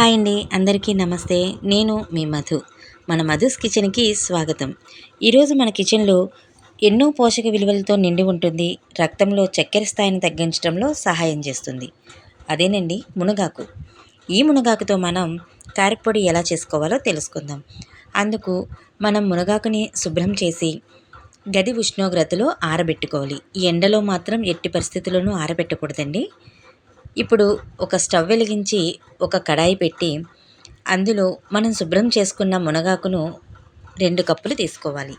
Hi అండి అందరికీ నమస్తే. నేను మీ మధు. మన మధుస్ కిచెన్కి స్వాగతం. ఈరోజు మన కిచెన్లో ఎన్నో పోషక విలువలతో నిండి ఉంటుంది. రక్తంలో చక్కెర స్థాయిని తగ్గించడంలో సహాయం చేస్తుంది. అదేనండి మునగాకు. ఈ మునగాకుతో మనం కారపొడి ఎలా చేసుకోవాలో తెలుసుకుందాం. అందుకు మనం మునగాకుని శుభ్రం చేసి గది ఉష్ణోగ్రతలో ఆరబెట్టుకోవాలి. ఈ ఎండలో మాత్రం ఎట్టి పరిస్థితుల్లోనూ ఆరబెట్టకూడదండి. ఇప్పుడు ఒక స్టవ్ వెలిగించి ఒక కడాయి పెట్టి అందులో మనం శుభ్రం చేసుకున్న మునగాకును రెండు కప్పులు తీసుకోవాలి.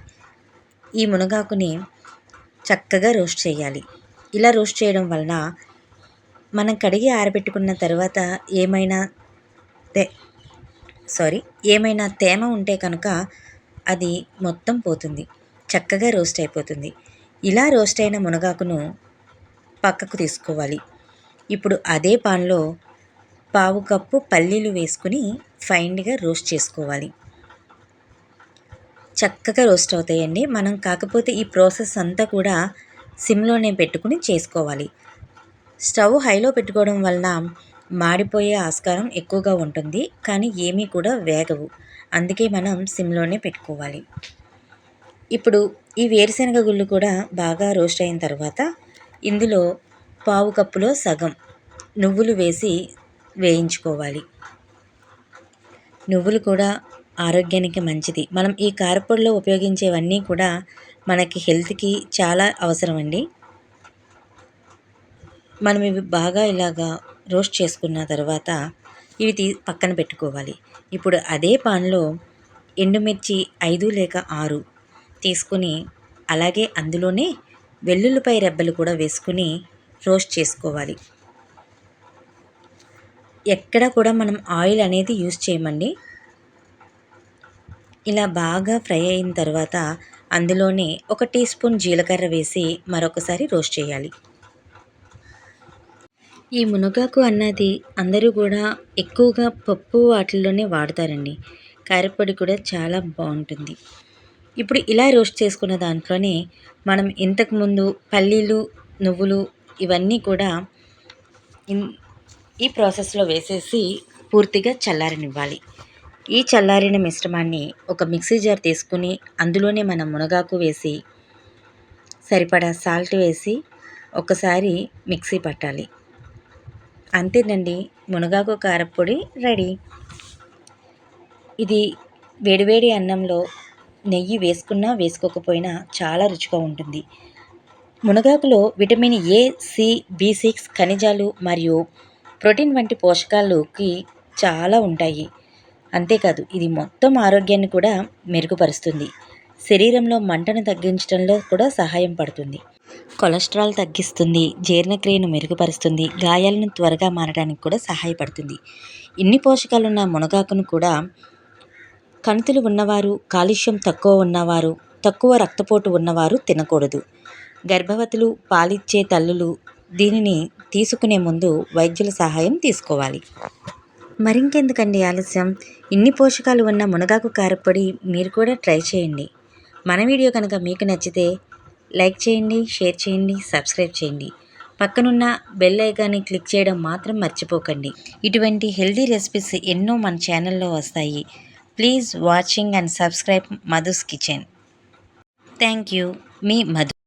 ఈ మునగాకుని చక్కగా రోస్ట్ చేయాలి. ఇలా రోస్ట్ చేయడం వలన మనం కడిగి ఆరబెట్టుకున్న తర్వాత ఏమైనా తే సారీ ఏమైనా తేమ ఉంటే కనుక అది మొత్తం పోతుంది. చక్కగా రోస్ట్ అయిపోతుంది. ఇలా రోస్ట్ అయిన మునగాకును పక్కకు తీసుకోవాలి. ఇప్పుడు అదే పాన్లో పావు కప్పు పల్లీలు వేసుకుని ఫైన్గా రోస్ట్ చేసుకోవాలి. చక్కగా రోస్ట్ అవుతాయండి. మనం కాకపోతే ఈ ప్రాసెస్ అంతా కూడా సిమ్లోనే పెట్టుకుని చేసుకోవాలి. స్టవ్ హైలో పెట్టుకోవడం వలన మాడిపోయే ఆస్కారం ఎక్కువగా ఉంటుంది. కానీ ఏమీ కూడా వేగవు. అందుకే మనం సిమ్లోనే పెట్టుకోవాలి. ఇప్పుడు ఈ వేరుశెనగ గుళ్ళు కూడా బాగా రోస్ట్ అయిన తర్వాత ఇందులో పావు కప్పులో సగం నువ్వులు వేసి వేయించుకోవాలి. నువ్వులు కూడా ఆరోగ్యానికి మంచిది. మనం ఈ కారపొడిలో ఉపయోగించేవన్నీ కూడా మనకి హెల్త్కి చాలా అవసరం అండి మనం ఇవి బాగా ఇలాగా రోస్ట్ చేసుకున్న తర్వాత ఇవి తీ పక్కన పెట్టుకోవాలి. ఇప్పుడు అదే పాన్లో ఎండుమిర్చి ఐదు లేక ఆరు తీసుకుని అలాగే అందులోనే వెల్లుల్లిపై రెబ్బలు కూడా వేసుకుని రోస్ట్ చేసుకోవాలి. ఎక్కడ కూడా మనం ఆయిల్ అనేది యూస్ చేయమండి. ఇలా బాగా ఫ్రై అయిన తర్వాత అందులోనే ఒక టీ స్పూన్ జీలకర్ర వేసి మరొకసారి రోస్ట్ చేయాలి. ఈ మునగాకు అన్నది అందరూ కూడా ఎక్కువగా పప్పు వాటిల్లోనే వాడతారండి. కారపొడి కూడా చాలా బాగుంటుంది. ఇప్పుడు ఇలా రోస్ట్ చేసుకున్న దాంట్లోనే మనం ఇంతకుముందు పల్లీలు నువ్వులు ఇవన్నీ కూడా ఈ ప్రాసెస్లో వేసేసి పూర్తిగా చల్లారనివ్వాలి. ఈ చల్లారిన మిశ్రమాన్ని ఒక మిక్సీ జార్ తీసుకుని అందులోనే మనం మునగాకు వేసి సరిపడా సాల్ట్ వేసి ఒకసారి మిక్సీ పట్టాలి. అంతేనండి మునగాకు కారపొడి రెడీ. ఇది వేడివేడి అన్నంలో నెయ్యి వేసుకున్నా వేసుకోకపోయినా చాలా రుచిగా ఉంటుంది. మునగాకులో vitamin A C B six ఖనిజాలు మరియు ప్రోటీన్ వంటి పోషకాలకి చాలా ఉంటాయి. అంతేకాదు ఇది మొత్తం ఆరోగ్యాన్ని కూడా మెరుగుపరుస్తుంది. శరీరంలో మంటను తగ్గించడంలో కూడా సహాయం పడుతుంది. కొలెస్ట్రాల్ తగ్గిస్తుంది జీర్ణక్రియను మెరుగుపరుస్తుంది గాయాలను త్వరగా మారడానికి కూడా సహాయపడుతుంది. ఇన్ని పోషకాలున్న మునగాకును కూడా కణితులు ఉన్నవారు కాలుష్యం తక్కువ ఉన్నవారు తక్కువ రక్తపోటు ఉన్నవారు తినకూడదు. గర్భవతులు పాలిచ్చే తల్లులు దీనిని తీసుకునే ముందు వైద్యుల సహాయం తీసుకోవాలి. మరింకెందుకండి ఆలస్యం? ఇన్ని పోషకాలు ఉన్న మునగాకు కారపొడి మీరు కూడా ట్రై చేయండి. మన వీడియో కనుక మీకు నచ్చితే లైక్ చేయండి షేర్ చేయండి సబ్స్క్రైబ్ చేయండి. పక్కనున్న బెల్ ఐకాన్ని క్లిక్ చేయడం మాత్రం మర్చిపోకండి. ఇటువంటి హెల్దీ రెసిపీస్ ఎన్నో మన ఛానల్లో వస్తాయి. Please watching and subscribe Madhu's kitchen. Thank you. Me Madhu